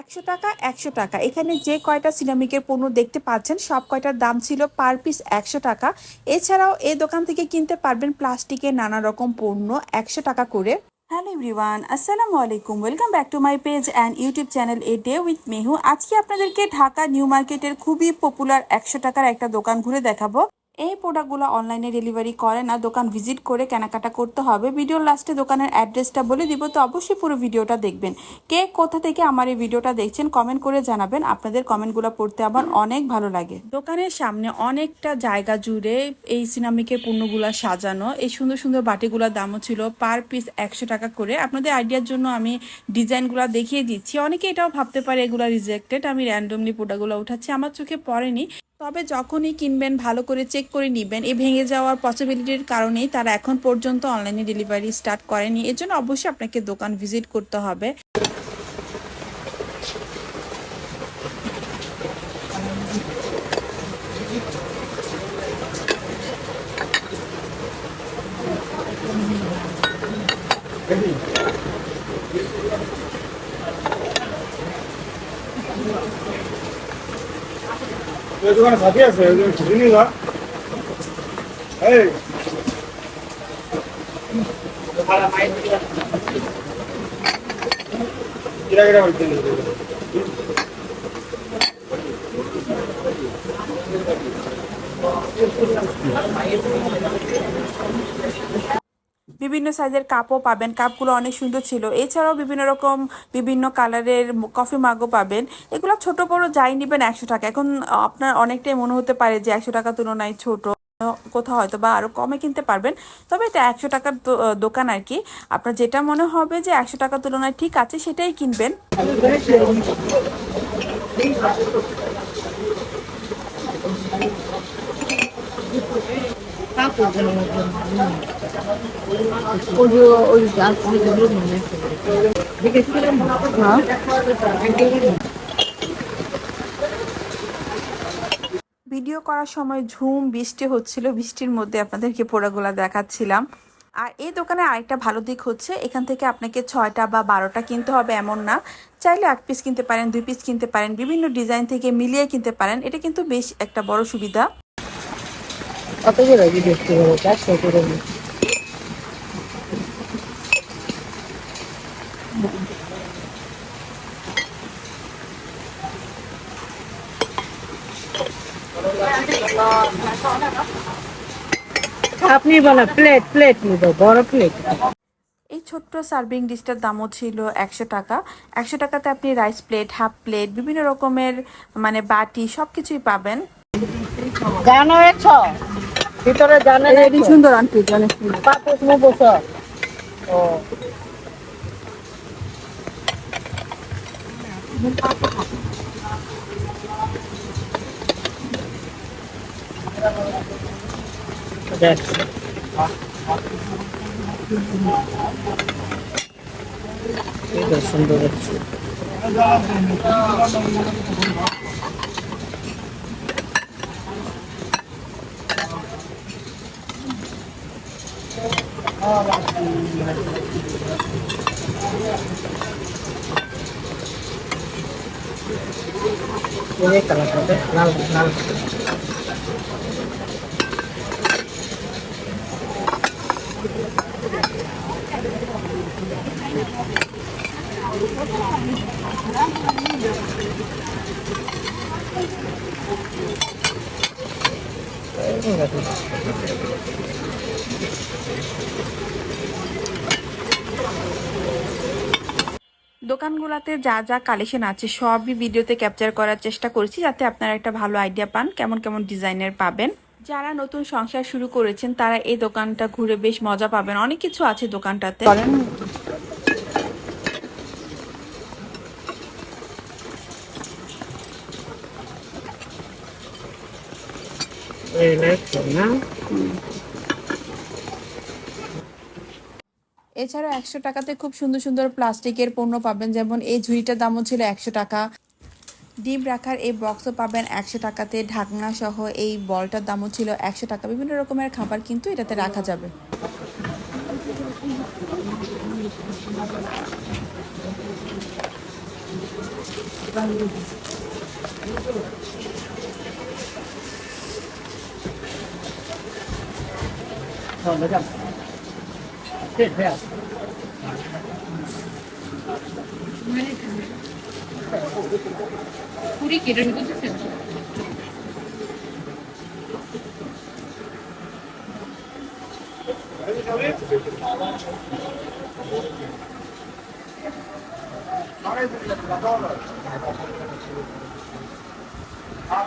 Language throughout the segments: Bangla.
একশো টাকা একশো টাকা। এখানে যে কয়টা সিরামিকের পণ্য দেখতে পাচ্ছেন, সব কয়টার দাম ছিল পার পিস একশো টাকা। এছাড়াও এই দোকান থেকে কিনতে পারবেন প্লাস্টিকের নানা রকম পণ্য একশো টাকা করে। হ্যালো এভরিওয়ান, আসসালামু আলাইকুম। Welcome back to my page and YouTube channel A day with Mehu. আজকে আপনাদেরকে ঢাকা নিউ মার্কেটের খুবই পপুলার একশো টাকার একটা দোকান ঘুরে দেখাবো। এই প্রোডাক্টগুলো অনলাইনে ডেলিভারি করে না, দোকান ভিজিট করে কেনাকাটা করতে হবে। ভিডিওর লাস্টে দোকানের অ্যাড্রেসটা বলে দিব, তো অবশ্যই পুরো ভিডিওটা দেখবেন। কে কোথা থেকে আমার এই ভিডিওটা দেখছেন কমেন্ট করে জানাবেন। আপনাদের কমেন্টগুলো পড়তে আমার অনেক ভালো লাগে। দোকানের সামনে অনেকটা জায়গা জুড়ে এই সিনামিকের পণ্যগুলো সাজানো। এই সুন্দর সুন্দর বাটিগুলোর দামও ছিল পার পিস একশো টাকা করে। আপনাদের আইডিয়ার জন্য আমি ডিজাইনগুলো দেখিয়ে দিচ্ছি। অনেকে এটাও ভাবতে পারে এগুলো রিজেক্টেড আমি র্যান্ডমলি প্রোডাক্টগুলো উঠাচ্ছি। আমার চোখে পড়েনি। তবে যখনই কিনবেন, ভালো করে চেক করে নিবেন, এই ভেঙে যাওয়ার পসিবিলিটির কারণেই তারা এখন পর্যন্ত অনলাইনে ডেলিভারি স্টার্ট করেনি। এর জন্য অবশ্যই আপনাকে দোকান ভিজিট করতে হবে। ওই দোকানে সাথী আছে ওই দোকানে ছুটি যা এই। কিরা কিরা বলতে বিভিন্ন সাইজের কাপও পাবেন। কাপগুলো অনেক সুন্দর ছিল। এছাড়াও বিভিন্ন রকম বিভিন্ন কালারের কফি মাগও পাবেন। এগুলো ছোট, বড় যাই নেবেন একশো টাকা। এখন আপনার অনেকটাই মনে হতে পারে যে একশো টাকা তুলনায় ছোট। কোথাও হয়তো বা আরও কমে কিনতে পারবেন। তবে এটা একশো টাকার দোকান আর কি। আপনার যেটা মনে হবে যে একশো টাকার তুলনায় ঠিক আছে, সেটাই কিনবেন। ওই যেগুলো মনে ভিডিও করার সময় ঝুম বৃষ্টি হচ্ছিল বৃষ্টির মধ্যে আপনাদেরকে পোড়াগুলা দেখাচ্ছিলাম। আর এই দোকানে আরেকটা ভালো দিক হচ্ছে এখান থেকে আপনাকে ছয়টা বা বারোটা কিনতে হবে এমন না। চাইলে এক পিস কিনতে পারেন দুই পিস কিনতে পারেন বিভিন্ন ডিজাইন থেকে মিলিয়ে কিনতে পারেন এটা কিন্তু বেশ একটা বড় সুবিধা। কত করে দেখতে হবে চারশো করে নি। আপনি বলো প্লেট প্লেট নিব বড় প্লেট এই ছোট্ট সার্ভিং ডিশটার দামও ছিল একশো টাকা। একশো টাকাতে আপনি রাইস প্লেট হাফ প্লেট বিভিন্ন রকমের মানে বাটি সব কিছুই পাবেন ভিতরে জানে সুন্দর আন্টি জানে পাপুস মু বস ও দেখ এটা সুন্দর আছে ini kalau pakai kenal. দোকানগুলোতে যা যা কালেকশন আছে সবই ভিডিওতে ক্যাপচার করার চেষ্টা করেছি যাতে আপনারা একটা ভালো আইডিয়া পান কেমন কেমন ডিজাইনের পাবেন। যারা নতুন সংসার শুরু করেছেন তারা এই দোকানটা ঘুরে বেশ মজা পাবেন। অনেক কিছু আছে দোকানটাতে। করেন এই না। এছাড়া একশো টাকাতে খুব সুন্দর সুন্দর প্লাস্টিকের পণ্য পাবেন, যেমন এই ঝুড়িটার দামও ছিল একশো টাকা। ডিম রাখার এই বক্সও পাবেন একশো টাকাতে। ঢাকনা সহ এই বলটার দামও ছিল একশো টাকা। বিভিন্ন রকমের খাবার কিন্তু এটাতে রাখা যাবে। Sit 우리 기름이 됐어. 아,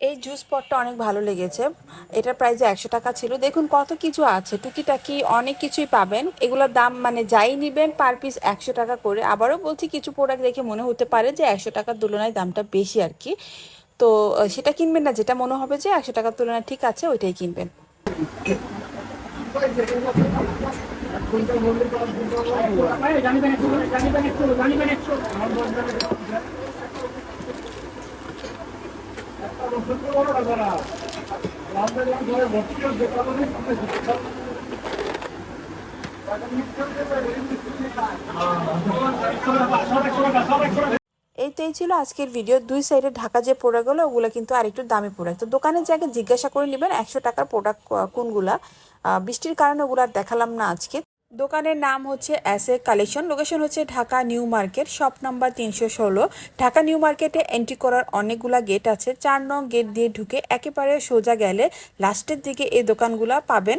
এই জুস পটটা অনেক ভালো লেগেছে। এটার প্রাইস একশো টাকা ছিল। দেখুন কত কিছু আছে। টুকিটাকি অনেক কিছুই পাবেন। এগুলোর দাম মানে যাই নিবেন পার পিস একশো টাকা করে। আবারও বলছি, কিছু প্রোডাক্ট দেখে মনে হতে পারে যে একশো টাকার তুলনায় দামটা বেশি আর কি। তো সেটা কিনবেন না। যেটা মনে হবে যে একশো টাকার তুলনায় ঠিক আছে, ওইটাই কিনবেন। এই তো এই ছিল আজকের ভিডিও দুই সাইডে ঢাকা যে প্রোডাক্টগুলো ওগুলো কিন্তু আরেকটু দামি প্রোডাক্ট তো দোকানের জায়গায় জিজ্ঞাসা করে নেবেন, একশো টাকার প্রোডাক্ট কোনগুলা? বৃষ্টির কারণে ওগুলো আর দেখালাম না আজকে। দোকানের নাম হচ্ছে এ কালেকশন। লোকেশন হচ্ছে Dhaka New Market, shop number তিনশো ষোলো। ঢাকা নিউ মার্কেটে এন্ট্রি করার অনেকগুলা গেট আছে। চার নং গেট দিয়ে ঢুকে একেবারে সোজা গেলে লাস্টের দিকে এই দোকানগুলা পাবেন।